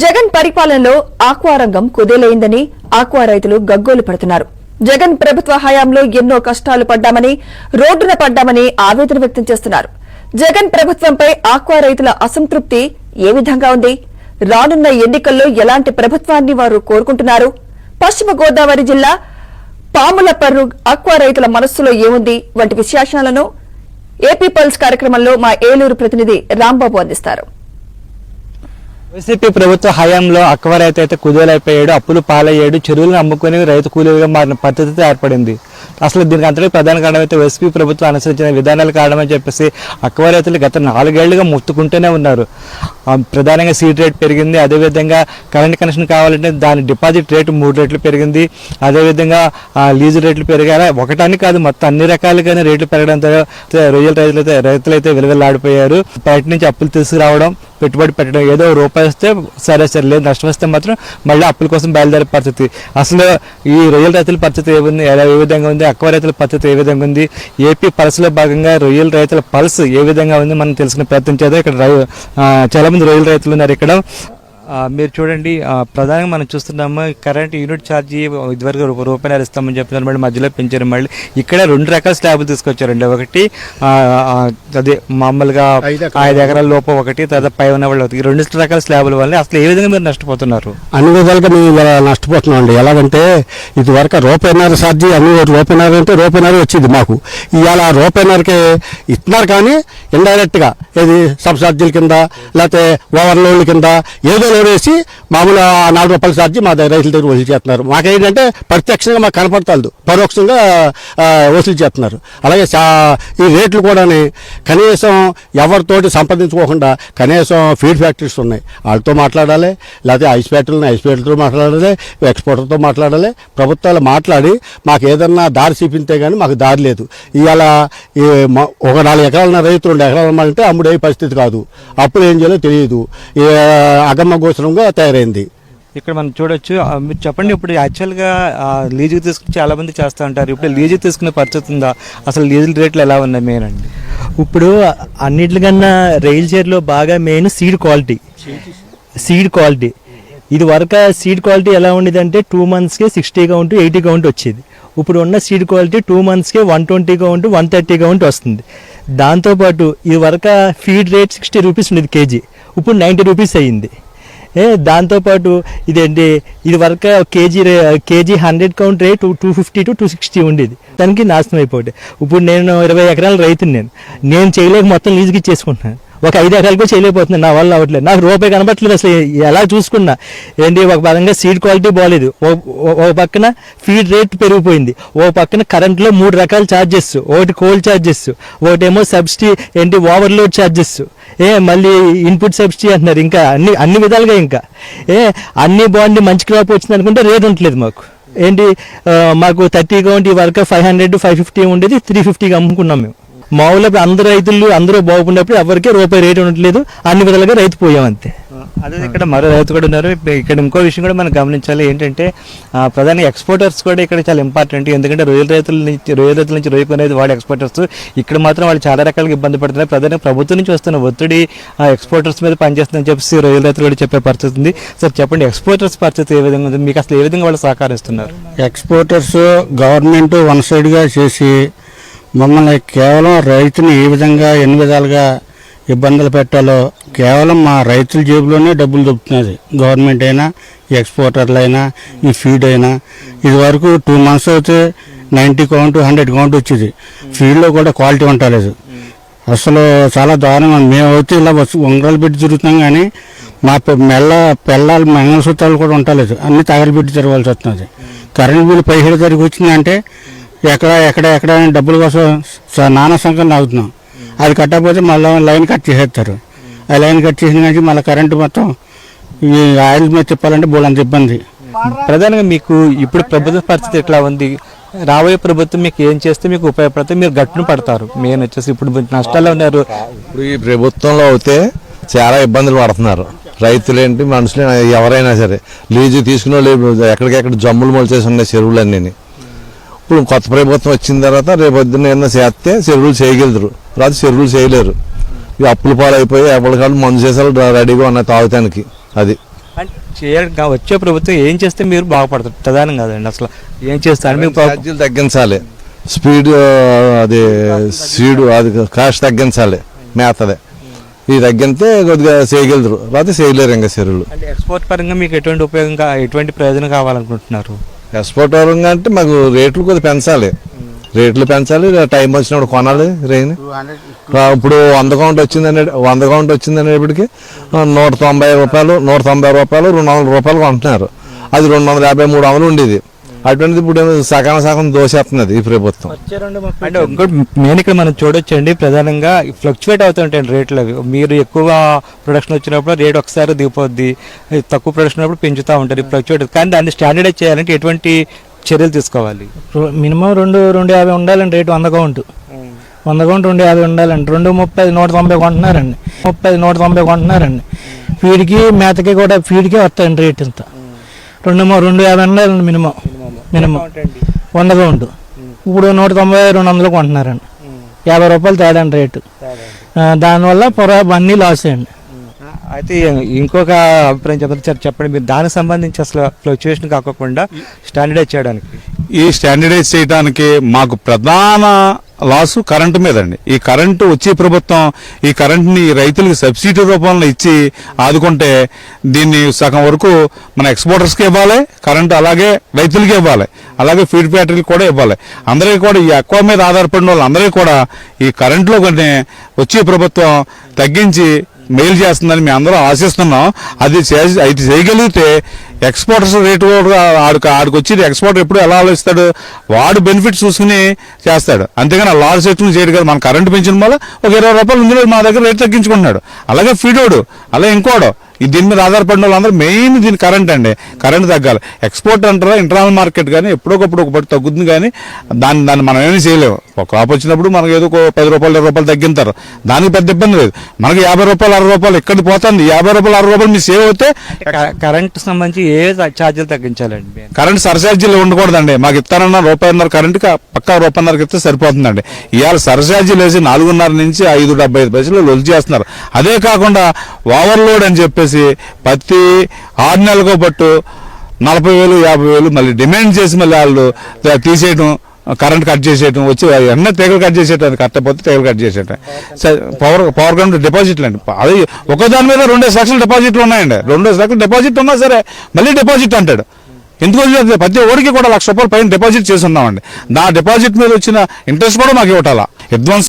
జగన్ పరిపాలనలో ఆక్వా రంగం కుదేలైందని ఆక్వా రైతులు గగ్గోలు పడుతున్నారు. జగన్ ప్రభుత్వ హయాంలో ఎన్నో కష్టాలు పడ్డామని రోడ్డున పడ్డామని ఆవేదన వ్యక్తం చేస్తున్నారు. జగన్ ప్రభుత్వంపై ఆక్వా రైతుల అసంతృప్తి ఏ విధంగా ఉంది? రానున్న ఎన్నికల్లో ఎలాంటి ప్రభుత్వాన్ని వారు కోరుకుంటున్నారు? పశ్చిమ గోదావరి జిల్లా పాములపర్రు ఆక్వా రైతుల మనస్సులో ఏముంది? వంటి విశేషాలను ఏపీ పల్స్ కార్యక్రమంలో మా ఏలూరు ప్రతినిధి రాంబాబు అందిస్తారు. వైసీపీ ప్రభుత్వ హయాంలో అక్వ రైతు అయితే కుదేలైపోయాడు అప్పులు పాలయ్యాడు చెరువులను అమ్ముకుని రైతు కూలీలుగా మారిన పరిస్థితి ఏర్పడింది. అసలు దీనికి అంతటి ప్రధాన కారణం అయితే వైసీపీ ప్రభుత్వం అనుసరించిన విధానాలు కారణమని చెప్పేసి అక్వ రైతులు గత నాలుగేళ్ళుగా ముత్తుకుంటూనే ఉన్నారు. ప్రధానంగా సీట్ రేట్ పెరిగింది. అదేవిధంగా కరెంట్ కనెక్షన్ కావాలంటే దాని డిపాజిట్ రేటు మూడు రెట్లు పెరిగింది. అదేవిధంగా లీజు రేట్లు పెరిగాయి ఒకటానికి కాదు మొత్తం అన్ని రకాలుగానే రేట్లు పెరగడంతో రొయ్యల రైతులైతే రైతులైతే విలువలాడిపోయారు బయట నుంచి అప్పులు తీసుకురావడం పెట్టుబడి పెట్టడం ఏదో రూపాయి వస్తే సరే సరే లేదు నష్టం వస్తే మాత్రం మళ్ళీ అప్పుల కోసం బయలుదేరే పరిస్థితి. అసలు ఈ రొయ్యల రైతుల పరిస్థితి ఏ ఉంది ఎలా ఏ విధంగా ఉంది? అక్వ రైతుల పరిస్థితి ఏ విధంగా ఉంది? ఏపీ పల్స్లో భాగంగా రొయ్యల రైతుల పల్స్ ఏ విధంగా ఉంది? మనం తెలుసుకునే ప్రయత్నం చేద్దాం. ఇక్కడ రై- చాలా మంది రొయ్యల రైతులు ఉన్నారు ఇక్కడ. మీరు చూడండి ప్రధానంగా మనం చూస్తున్నాము కరెంట్ యూనిట్ ఛార్జీ ఇదివరకు రూపాయలు ఇస్తామని చెప్తున్నారు మళ్ళీ మధ్యలో పెంచారు మళ్ళీ ఇక్కడ రెండు రకాల స్లాబులు తీసుకొచ్చారండి. ఒకటి అదే మామూలుగా ఐదు ఎకరాల లోపు ఒకటి తర్వాత పై ఉన్న వాళ్ళు రెండు రకాల స్లాబుల వల్ల అసలు ఏ విధంగా మీరు నష్టపోతున్నారు? అన్ని విధాలుగా మేము ఇలా నష్టపోతున్నాం అండి ఎలాగంటే ఇది వరకు రూపాయిన్నర ఛార్జీ అన్ని రూపాయిన్నర అంటే రూపాయిన్నర వచ్చింది మాకు. ఇవాళ రూపాయిన్నరకి ఇస్తున్నారు కానీ ఇండైరెక్ట్గా ఏది సబ్ ఛార్జీల కింద లేకపోతే ఓవర్లోడ్ల కింద ఏదో రూపాయలు వేసి మామూలు నాలుగు రూపాయల ఛార్జీ మా దగ్గర రైతుల దగ్గర వసూలు చేస్తున్నారు. మాకేంటంటే ప్రత్యక్షంగా మాకు కనపడతాదు పరోక్షంగా వసూలు చేస్తున్నారు. అలాగే ఈ రేట్లు కూడాని కనీసం ఎవరితోటి సంప్రదించుకోకుండా కనీసం ఫీడ్ ఫ్యాక్టరీస్ ఉన్నాయి. వాళ్ళతో మాట్లాడాలి లేకపోతే ఐస్ ఫ్యాక్టరీని ఐస్ ఫ్యాక్టరీతో మాట్లాడాలి ఎక్స్పోర్టర్తో మాట్లాడాలి. ప్రభుత్వాలు మాట్లాడి మాకు ఏదన్నా దారి చూపితే కానీ మాకు దారి లేదు. ఇవాళ ఒక నాలుగు ఎకరాల రైతు రెండు ఎకరాలు అంటే అమ్ముడే పరిస్థితి కాదు. అప్పుడు ఏం చేయాలో తెలియదు. అగమ్మ గోచరంగా తయారైంది. ఇక్కడ మనం చూడొచ్చు మీరు చెప్పండి ఇప్పుడు యాక్చువల్గా లీజుకి తీసుకుని చాలా మంది చేస్తూ ఉంటారు. ఇప్పుడు లీజు తీసుకునే పరిస్థితి ఉందా? అసలు లీజుల రేట్లు ఎలా ఉన్నాయి మెయిన్ అండి? ఇప్పుడు అన్నిటికన్నా రైల్ చైర్లో బాగా main seed quality seed quality ఇది వరకు సీడ్ క్వాలిటీ ఎలా ఉండేది అంటే టూ మంత్స్కే సిక్స్టీ కౌంట్ ఎయిటీ కౌంట్ వచ్చేది. ఇప్పుడు ఉన్న seed quality two మంత్స్కే one twenty count one thirty count వస్తుంది. దాంతోపాటు ఇది వరకు ఫీడ్ రేట్ సిక్స్టీ రూపీస్ ఉండేది కేజీ. ఇప్పుడు నైంటీ రూపీస్ అయ్యింది. దాంతోపాటు ఇదేంటి ఇది వరకు KG ray KG hundred count rate two fifty to two sixty ఉండేది. దానికి నాశనం అయిపోతే. ఇప్పుడు నేను ఇరవై ఎకరాల రైతుని నేను. నేను చేయలేక మొత్తం లీజుకి ఇచ్చేసుకుంటున్నాను. ఒక ఐదు ఎకరాలకు చేయలేకపోతున్నాను. నా వల్ల అవ్వట్లేదు. నాకు రూపాయి కనబట్టలేదు అసలు. ఎలా చూసుకున్నా? ఏంటి ఒక పరంగా సీడ్ క్వాలిటీ బాగాలేదు ఓ- ఓ- పక్కన ఫీడ్ రేట్ పెరిగిపోయింది. ఓ పక్కన కరెంట్లో మూడు రకాల ఛార్జెస్ ఒకటి కోల్ ఛార్జెస్ ఒకటేమో సబ్సిడీ ఏంటి ఓవర్లోడ్ ఛార్జెస్ ఏ మళ్ళీ ఇన్పుట్ సబ్సిడీ అంటున్నారు. ఇంకా అన్ని అన్ని విధాలుగా ఇంకా. ఏ అన్ని బాగుండి మంచి క్రాప్ వచ్చింది అనుకుంటే రేట్ ఉండట్లేదు మాకు. ఏంటి మాకు థర్టీ కౌంట్ ఈ వరకు ఫైవ్ హండ్రెడ్ ఫైవ్ ఫిఫ్టీ ఉండేది. త్రీ ఫిఫ్టీకి అమ్ముకున్నాం మేము. మామూలుగా ఇప్పుడు అందరు రైతులు అందరూ బాగుపడినప్పుడు ఎవరికి రూపాయి రేట్ ఉండట్లేదు. అన్ని విధాలుగా రైతు పోయాం అంతే. అదే ఇక్కడ మరో రైతు కూడా ఉన్నారు. ఇక్కడ ఇంకో విషయం కూడా మనం గమనించాలి. ఏంటంటే ఆ, ప్రధానంగా ఎక్స్పోర్టర్స్ కూడా ఇక్కడ చాలా ఇంపార్టెంట్ ఎందుకంటే రొయ్యల రైతుల నుంచి రొయ్యల రైతుల నుంచి రొయ్య కొనేది వాడు ఎక్స్పోర్టర్స్ ఇక్కడ మాత్రం వాళ్ళు చాలా రకాలుగా ఇబ్బంది పడుతున్నారు. ప్రధానంగా ప్రభుత్వం నుంచి వస్తున్న ఒత్తిడి ఎక్స్పోర్టర్స్ మీద పనిచేస్తుందని చెప్పేసి రొయ్యల రైతులు కూడా చెప్పే పరిస్థితి ఉంది. సార్ చెప్పండి ఎక్స్పోర్టర్స్ పరిస్థితి ఏ విధంగా ఉంది? మీకు అసలు ఏ విధంగా వాళ్ళు సహకరిస్తున్నారు? ఎక్స్పోర్టర్స్ గవర్నమెంట్ వన్ సైడ్గా చేసి మమ్మల్ని కేవలం రైతుని ఏ విధంగా ఎన్ని విధాలుగా ఇబ్బందులు పెట్టాలో కేవలం మా రైతుల జేబులోనే డబ్బులు దొబ్బుతున్నది గవర్నమెంట్ అయినా ఎక్స్పోర్టర్లు అయినా ఈ ఫీడ్ అయినా. ఇది వరకు టూ మంత్స్ అయితే నైంటీ కౌంట్ హండ్రెడ్ కౌంట్ వచ్చేది. ఫీడ్లో కూడా క్వాలిటీ ఉండలేదు అసలు చాలా దారుణంగా మేమైతే మేము అయితే ఇలా ఉంగరాలు పెట్టి తిరుగుతున్నాం కానీ మా పె- మెల్ల పెళ్ళాలు మంగళసూత్రాలు కూడా ఉండలేదు అన్ని తగలబెట్టి తిరగాల్సి వస్తున్నది. కరెంట్ బిల్లు పదిహేడు తారీఖు వచ్చిందంటే ఎక్కడ ఎక్కడ ఎక్కడ డబ్బుల కోసం నానా సంఖ్యలు ఆగుతున్నాం అది కట్టకపోతే మళ్ళీ లైన్ కట్ చేసేస్తారు. ఆ లైన్ కట్ చేసిన కానీ మళ్ళీ కరెంటు మొత్తం ఈ ఆయిల్ మీద తిప్పాలంటే బోలంత ఇబ్బంది. ప్రధానంగా మీకు ఇప్పుడు ప్రభుత్వ పరిస్థితి ఎట్లా ఉంది? రాబోయే ప్రభుత్వం మీకు ఏం చేస్తే మీకు ఉపయోగపడితే మీరు గట్టును పడతారు. మెయిన్ వచ్చేసి ఇప్పుడు నష్టాల్లో ఉన్నారు. ఇప్పుడు ఈ ప్రభుత్వంలో అయితే చాలా ఇబ్బందులు పడుతున్నారు. రైతులేంటి మనుషులు ఎవరైనా సరే. లీజు తీసుకున్న వాళ్ళు ఎక్కడికెక్కడ జమ్ములు మొలిచేసి ఉన్నాయి చెరువులన్నీ ఇప్పుడు కొత్త ప్రభుత్వం వచ్చిన తర్వాత రేపు పొద్దున్న ఏమన్నా చేస్తే చెరువులు చేయగలుగుతారు. రాదు చెరువులు చేయలేరు. ఇక అప్పుల పాలైపోయి ఎప్పటికాళ్ళు మందు చేసాలు రెడీగా ఉన్నాయి తాగుతానికి. అది. అంటే చేయ- వచ్చే ప్రభుత్వం ఏం చేస్తే మీరు బాగుపడతారు? ప్రధానం కాదండి అసలు. ఏం చేస్తారు మీకు ఛార్జీలు తగ్గించాలి. స్పీడ్ అది సీడు అది కాస్ట్ తగ్గించాలి. మేతది. ఇది తగ్గితే కొద్దిగా చేయగలరు లేకపోతే చేయలేరు ఇంకా చెరువులు. ఎక్స్పోర్ట్ పరంగా మీకు ఎటువంటి ఉపయోగం ఎటువంటి ప్రయోజనం కావాలనుకుంటున్నారు? ఎక్స్పోర్ట్ పరంగా అంటే మాకు రేట్లు కొద్దిగా పెంచాలి. రేట్లు పెంచాలి టైం వచ్చినప్పుడు కొనాలి రెయిన్. ఇప్పుడు వంద కౌంట్ వచ్చిందనే వంద కౌంట్ వచ్చిందనేప్పటికి నూట తొంభై రూపాయలు నూట తొంభై రూపాయలు రెండు వందల రూపాయలు కొంటున్నారు. అది రెండు వందల యాభై మూడు వందలు ఉండేది. అటువంటిది ఇప్పుడు ఏమో సగం సగం దోసేస్తున్నది ఈ ప్రభుత్వం. అంటే ఇంకోటి మెయిన్ ఇక్కడ మనం చూడొచ్చండి ప్రధానంగా ఫ్లక్చువేట్ అవుతుంటాయి రేట్లు అవి. మీరు ఎక్కువ ప్రొడక్షన్ వచ్చినప్పుడు రేట్ ఒకసారి దిగిపోద్ది తక్కువ ప్రొడక్షన్ ఉన్నప్పుడు పెంచుతూ ఉంటారు ఫ్లక్చువేట్. కానీ దాన్ని స్టాండర్డైజ్ చేయాలంటే ఎటువంటి చర్యలు తీసుకోవాలి? మినిమం రెండు రెండు యాభై ఉండాలండి రేటు వంద కౌంట్. వంద కౌంట్ రెండు యాభై ఉండాలండి. రెండు ముప్పై నూట తొంభై కొంటున్నారండి. ముప్పై నూట తొంభై కొంటున్నారండి. ఫీడ్కి మేతకి కూడా ఫీడ్కే వస్తాయండి రేట్ ఇంత. రెండు రెండు యాభై ఉండాలండి మినిమం. మినిమం. వంద కౌంట్ ఇప్పుడు నూట తొంభై రెండు వందలు కొంటున్నారండి. యాభై రూపాయలు తేడా అండి రేటు. దానివల్ల పొర అన్నీ లాస్ అండి. అయితే ఇంకొక అభిప్రాయం చెప్పండి సార్ చెప్పండి. మీరు దానికి సంబంధించి అసలు ఫ్లక్చువేషన్ కాకుండా స్టాండర్డైజ్ చేయడానికి. ఈ స్టాండర్డైజ్ చేయడానికి మాకు ప్రధాన లాసు కరెంటు మీదండి. ఈ కరెంటు వచ్చే ప్రభుత్వం ఈ కరెంటుని రైతులకు సబ్సిడీ రూపంలో ఇచ్చి ఆదుకుంటే దీన్ని సగం వరకు మన ఎక్స్పోర్టర్స్కి ఇవ్వాలి కరెంటు అలాగే రైతులకి ఇవ్వాలి అలాగే ఫీడ్ ఫ్యాక్టరీకి కూడా ఇవ్వాలి. అందరికీ కూడా ఈ ఎక్కువ మీద ఆధారపడిన వాళ్ళందరికీ కూడా ఈ కరెంటులో కొన్ని వచ్చే ప్రభుత్వం తగ్గించి మెయిల్ చేస్తుందని మేము అందరం ఆశిస్తున్నాం. అది చేసి అది చేయగలిగితే ఎక్స్పోర్టర్స్ రేటు కూడా ఆడికి ఆడికి వచ్చి ఎక్స్పోర్టర్ ఎప్పుడు ఎలా ఆలోచిస్తాడు? వాడు బెనిఫిట్ చూసుకుని చేస్తాడు. అంతేగాని ఆ లాస్ ఎట్లు చేయడు కదా. మన కరెంట్ పెంచిన వల్ల ఒక ఇరవై రూపాయలు ఉంది మా దగ్గర రేట్ తగ్గించుకుంటున్నాడు. అలాగే ఫీడోడు అలాగే ఇంకోడు. దీని మీద ఆధారపడిన వాళ్ళందరూ మెయిన్ దీని కరెంట్ అండి. కరెంట్ తగ్గాలి. ఎక్స్పోర్ట్ అంటారా ఇంటర్నల్ మార్కెట్ కానీ ఎప్పుడొకప్పుడు ఒకటి తగ్గుతుంది కానీ దాన్ని దాన్ని మనం ఏమీ చేయలేము. ఒక క్రాప్ వచ్చినప్పుడు మనకు ఏదో ఒక పది రూపాయలు ఇరవై రూపాయలు తగ్గింటారు దానికి పెద్ద ఇబ్బంది లేదు. మనకి యాభై రూపాయలు అరవై రూపాయలు ఎక్కడికి పోతుంది? యాభై రూపాయలు అరవై రూపాయలు మీరు సేవ్ అవుతే కరెంట్ సంబంధించి ఏ ఛార్జీలు తగ్గించాలండి కరెంట్ సర్ఛార్జీలు ఉండకూడదండి. మాకు ఇస్తానన్న రూపాయిన్నర కరెంట్ పక్కా రూపాయిన్నరకి ఇస్తే సరిపోతుందండి. ఇవాళ సర్ఛార్జీలు వేసి నాలుగున్నర నుంచి ఐదు డెబ్బై ఐదు పైసలు లొలి చేస్తున్నారు. అదే కాకుండా ఓవర్లోడ్ అని చెప్పేసి ప్రతి ఆరు నెలలకు పట్టు నలభై వేలు యాభై వేలు మళ్ళీ డిమాండ్ చేసి మళ్ళీ వాళ్ళు తీసేయటం కరెంట్ కట్ చేసేయటం వచ్చి ఎన్న తీగలు కట్ చేసేటం కరెక్ట్ పోతే తీగలు కట్ చేసేయటం. పవర్ పవర్ గ్రౌండ్ డిపాజిట్లు అండి. అది ఒక దాని మీద రెండేసి లక్షలు డిపాజిట్లు ఉన్నాయండి. రెండేసి లక్షలు డిపాజిట్ ఉన్నా సరే మళ్ళీ డిపాజిట్ అంటాడు. ఎందుకు వదిలేదు? ప్రతి ఓడికి కూడా లక్ష రూపాయలు పైన డిపాజిట్ చేసి ఉన్నామండి నా డిపాజిట్ మీద వచ్చిన ఇంట్రెస్ట్ కూడా మాకు ఇవ్వటాల. అడ్వాన్స్